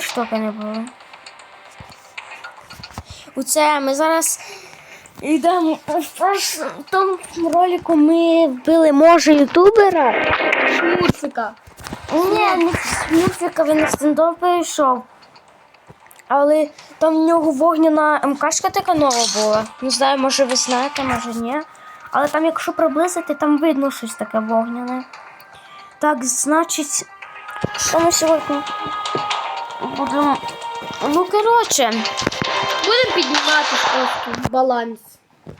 штуки не було. Оце ми зараз йдемо в першому тому ролику ми вбили може ютубера. Шмурфика. Ні, не Смурфіка, він на стендов перейшов. Але там в нього вогняна МКшка така нова була. Не знаю, може ви знаєте, може ні. Але там, якщо приблизити, там видно щось таке вогняне. Так, значить, що ми сьогодні будемо. Ну, коротше, Будемо піднімати просто баланс.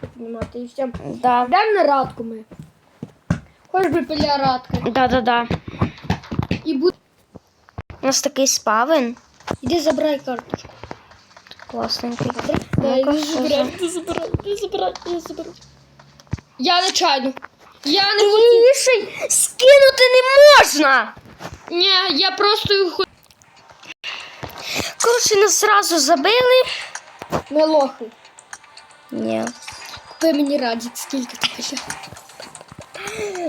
Піднімати і все. да. Йдемо на радку ми. Хоч би пиля радка. Да-да-да. І буде. У нас такий спавен. Іди забирай карточку. Класненький. Да, Ну-ка, іди що забирай, за- іди забирай, іди забирай, іди. Я нечайно. Я не хотів. Скинути не можна! Ні, я просто. Коротше, нас зразу забили. Не лохи. Ні. Купи мені радік, скільки тебе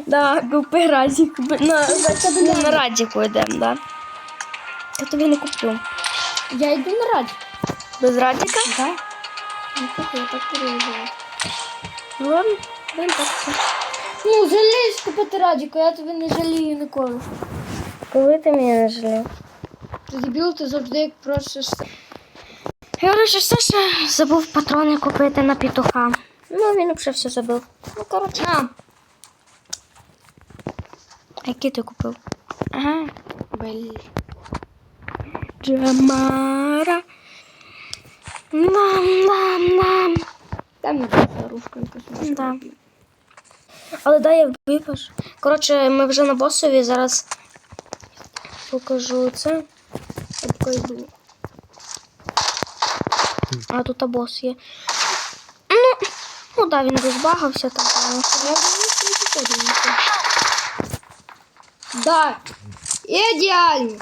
Да, купи Радік. На, тебе на Радіку йдемо, да. Я тобі не куплю. Я йду на радік. Без Радіка? Да? Ну, так, я так переїжджаю. Ну, ладно, будемо так. Ну, жалієш купити радіку, я тобі не жалію ніколи. Коли ти мене не жалів? Дебіл, ти завжди просиш. Я коротше, Саша забув патрони купити на петуха. Ну, він взагалі все забив. Ну, коротше. На. А який ти купив? Ага. Блін. Джамара. Нам, нам, нам. Там якась. Да. Але дай я випаш. Коротше, ми вже на босові зараз покажу це. Я така йду. А тут бос є. Ну, ну да, він розбагався там. Я думаю, що не підходить. Да. Ідеально.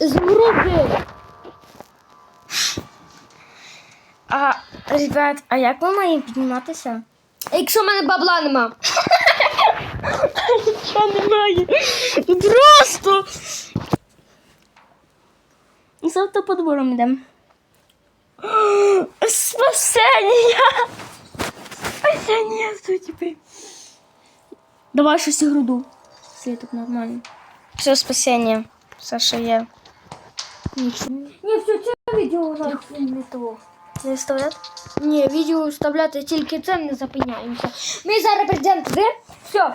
Згруби. А, ребят, а як ми маємо підніматися? Якщо в мене бабла нема. Що немає? Просто. За автоподбором йдемо. Спасення! Спасення судьби. Давай щось груду. Все тут нормально. Все, спасення. Саша є. Нічого. Ні, все це відео уже не то. Не вставляти? Ні, відео вставляти тільки це не запиняємося. Ми зараз прийдемо туди. Все.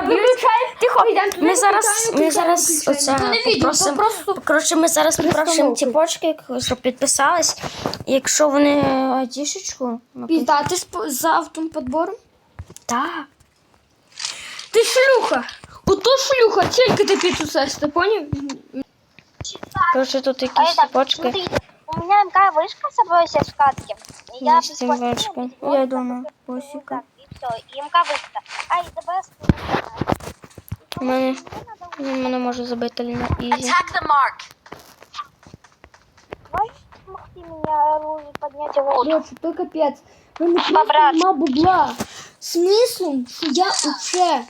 Виключаємо. Тихо. Йдемо туди, Ми зараз, ми зараз оце то попросимо. просто Коротше, ми зараз попросимо почки, щоб підписались. І якщо вони айтішечку, піздати з, з автоподбором. так. Ти шлюха! Ото шлюха, тільки ти ти поняв? Коротше, тут якісь почки. смотрите, у меня МК вышка с собой сейчас в катке. И я Є без стім пластины, вишка. без Я лодки, йду на без босика. лодок, И все, и МК вышка. А, и ДБС У мене він мене може забити на ізі. Можешь помогти меня оружие поднять его? Короче, то капець. В мене просто Побрат. нема бабла. Смислом, що я уже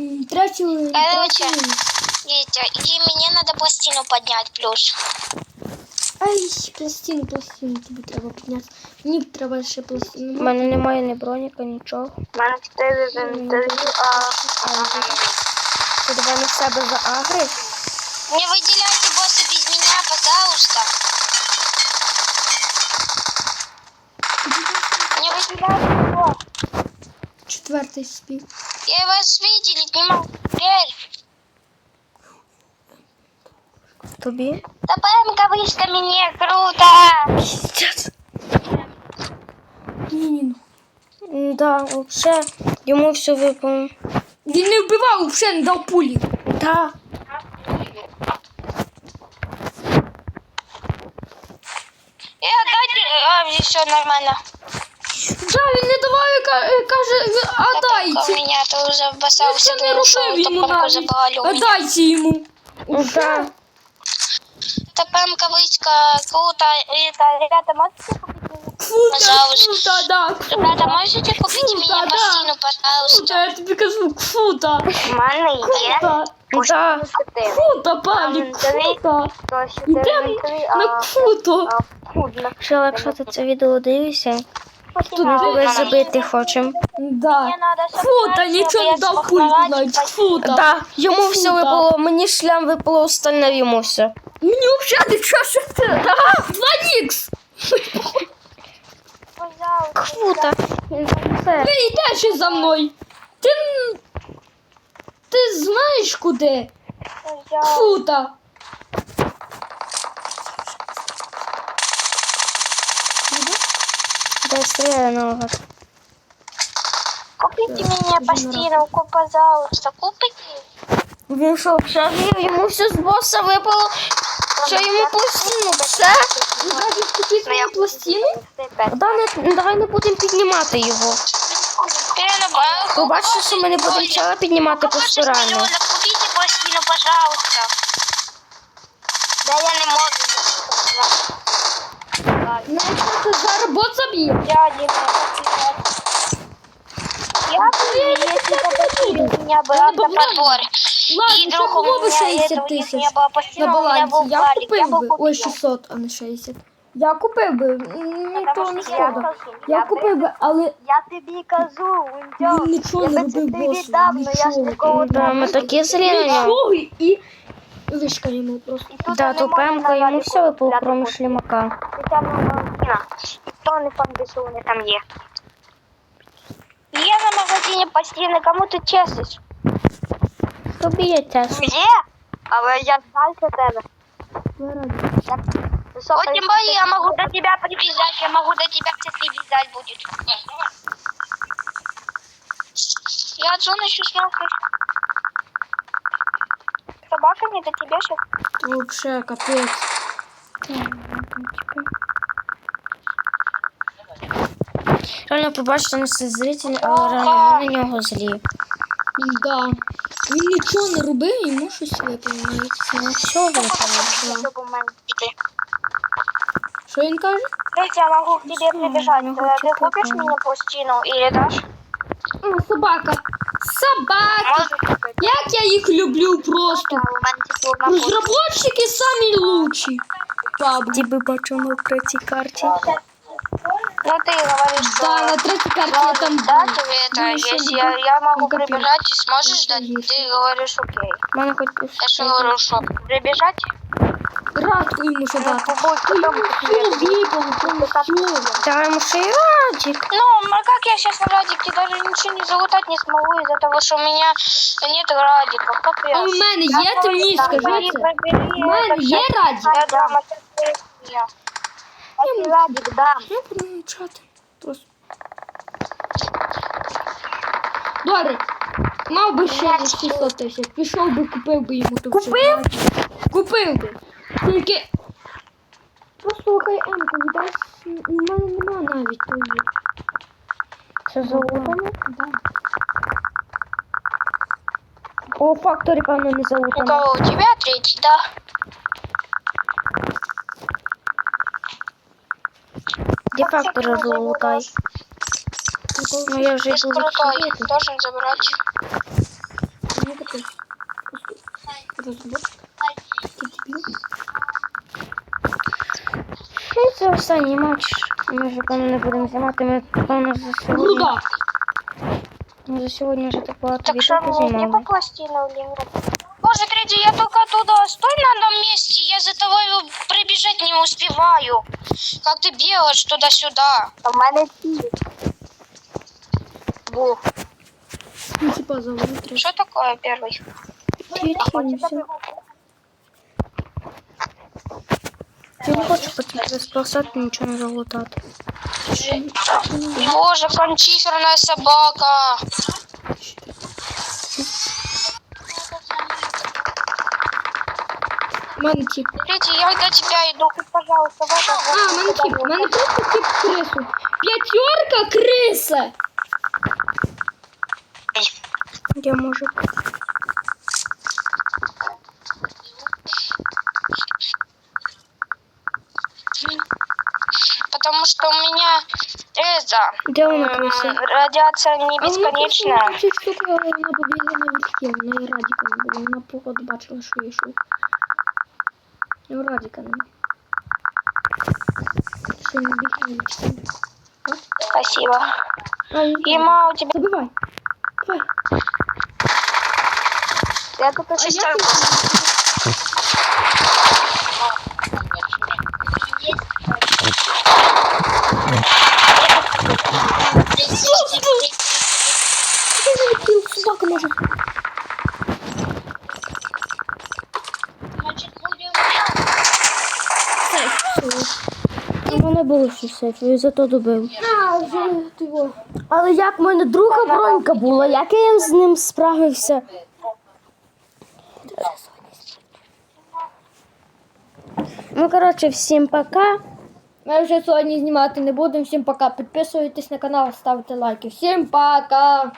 м, трачу... Короче. трачу- Видите, и мне надо пластину поднять плюс. Ай, пластину, пластину тобі треба підняти. Мені треба ще У пластину. мене немає ні броніка, нічого. Ти давай на себе за агри. Не выделяйте босса без меня, пожалуйста. Не выделяйте его. Четвертий спів. Я вас видеть не могу. Тобі? Да ПМК вышка мне круто. Піздець. Ні-ні. М, Да, взагалі, йому все випало. Він не вбивав, взагалі не дав пулі. Да. Я дайте, а, все нормально. Да, він не давав, ка- е, каже, а ПМК у дайте. меня ты уже обоссался, Ніхто не потому что робив йому ПМК забрали навіть. у А меня. дайте йому. Да. Это ПМК вышка круто. Это, ребята, можете купить мне Кфута, Пожалуйста. кфута, да, Ребята, кфута. можете купить мне да. пластину, пожалуйста? Кфута, я тобі кажу, кфута. У мене є Кфута, Да. чотири. кфута, Павлік, кфута. То чотири Йдемо літри, на а кфуту. а, худно. Що, якщо ти це відео дивишся, Тут ми же- тебе забити хочемо. Да. Мені надо Кфута, собрати, нічого щоб не я дав змогла пульку раді навіть, пойти. кфута. Да, йому все Круто. випало, мені шлям випало, остальне йому все. Мені взагалі нічого, що це. Да, 2х. Пожалуйста. Круто. Все. Ти йдеш за мною. Ти... н- Ти знаєш куди? Пожалуйста. Кфута. Дай стріляй наугад. Купите мне пластинку, пожалуйста. Купите. Він що, обшагів, йому все з боса випало, що йому пластину, все. Купити мені пластину? Да, не, давай не будемо піднімати його. Побачиш, що ми не будемо цього піднімати постарально. Купите пластину, пожалуйста. Да я не. Знаєш, це зараз бот заб'є. Дядя, я бы, если попросили меня бы Я не автоподбор. Подбор. Ладно, И це друг у було би меня 60 этого, если тисяч не было пластины, на у меня был балансі. Я валик, я купив бы би. купил. Ой, 600, а не 60. Я купив би. м, Ніхто Потому не что я шкода. кажу, Я я купив би, але Я тобі кажу, він нічого не я робив тобі босу. віддав, но я ж Нічого. такого Да, ми такі злі на нього. Нічого і лишка йому просто. І тут Да, не то можна пемка, йому навалювати все випало, купляти кроме кошти. шлімака. Хоча б магазина. Хто не пам'ятає, що вони там є. Є на магазині постійно, кому ти чесиш? Тобі є теж. Є, але я далі тебе. Так, висока Вот тем более я могу до тебя прибежать, я могу до тебя сейчас прибежать будет. Я отцу еще смотрю. собака не до тебе ще. Вообще, капець. Реально побачите на зрителі, але реально ми на нього злі. Да. Він нічого не робив, йому щось випало навіть. Ну все випало. Піти. Що він каже? Дайте, я могу к тебе прибежать. купишь такое. мне пластину или дашь? О, собака. Собаки. Як я їх люблю просто. Да. Розробники самі лучші. Паб. Ті би бачу на третій карті. Ну ты говоришь, что... Да, на третій карті я там Да, був. тебе это, Ну, еще если не я, я могу не копил. прибежать и сможешь дать, Есть. ты говоришь окей. У мене хоч Я же говорю, что прибежать? Радку йому що Ну, дати. побудь, Ой, потом йому тебе все випало, повністю. Дай йому ще й радік. Ну, а как я сейчас на радике даже ничего не залутать не смогу из-за того, что у меня нет радиков. Капец. А у мене є темні, скажи це. У мене є радік. Я дам, а сейчас я. А ты радик дам. Я буду мовчати. Просто. Добре. Мав би ще 600 тисяч. Пішов би, купив би йому тут. Купив? Купив би. Тільки. Просто хай Емку віддасть. У мене нема навіть тої. Це залутано? Да. О, факторі, певно, не У залутано. кого? У тебя третий, да? Де фактори залутай? Ну я вже Ты йду крутой, відкрити. должен забрать. Мені таке. Просто розробочик. Ти дебіл. Ну, це останній матч. Ми вже, певно, не будемо знімати. Ми, певно, за сьогодні, Руда. ми за сьогодні вже так багато Так что, відео мне не по познімали. пластину или нет? Боже, третий, я только туда. Стой на одном месте. Я за тобой прибежать не успеваю. Как ты бегаешь туда-сюда? А в мене Бу. Ну, типа, заводи треба. Что такое первый? Я не хочу по тебе спасати, нічого не залутати. Боже, кончиферная собака. У мене тип. Третий, я до тебя иду. Ты, пожалуйста, в это А, у мене тип. У мене просто тип крису. П'ятерка криса. Я можу. Потому что у меня крыса. Де вона М, криса? Радиация не А вона просто бесконечная. ця штука, вона побігла на вірхі, вона і радіка не було. Вона походу бачила, що я йшов. Ну, на. Спасибо. Ема, у тебя... Забывай. Давай. Я тут А сестра... я тут... Ти мене кіл, собака може. У мене було все сейф, і зато добив. Але як в мене друга бронька була, як я з ним справився? Ну, коротше, всім пока. Ми вже сьогодні знімати не будемо. Всім пока. Підписуйтесь на канал, ставте лайки. Всім пока!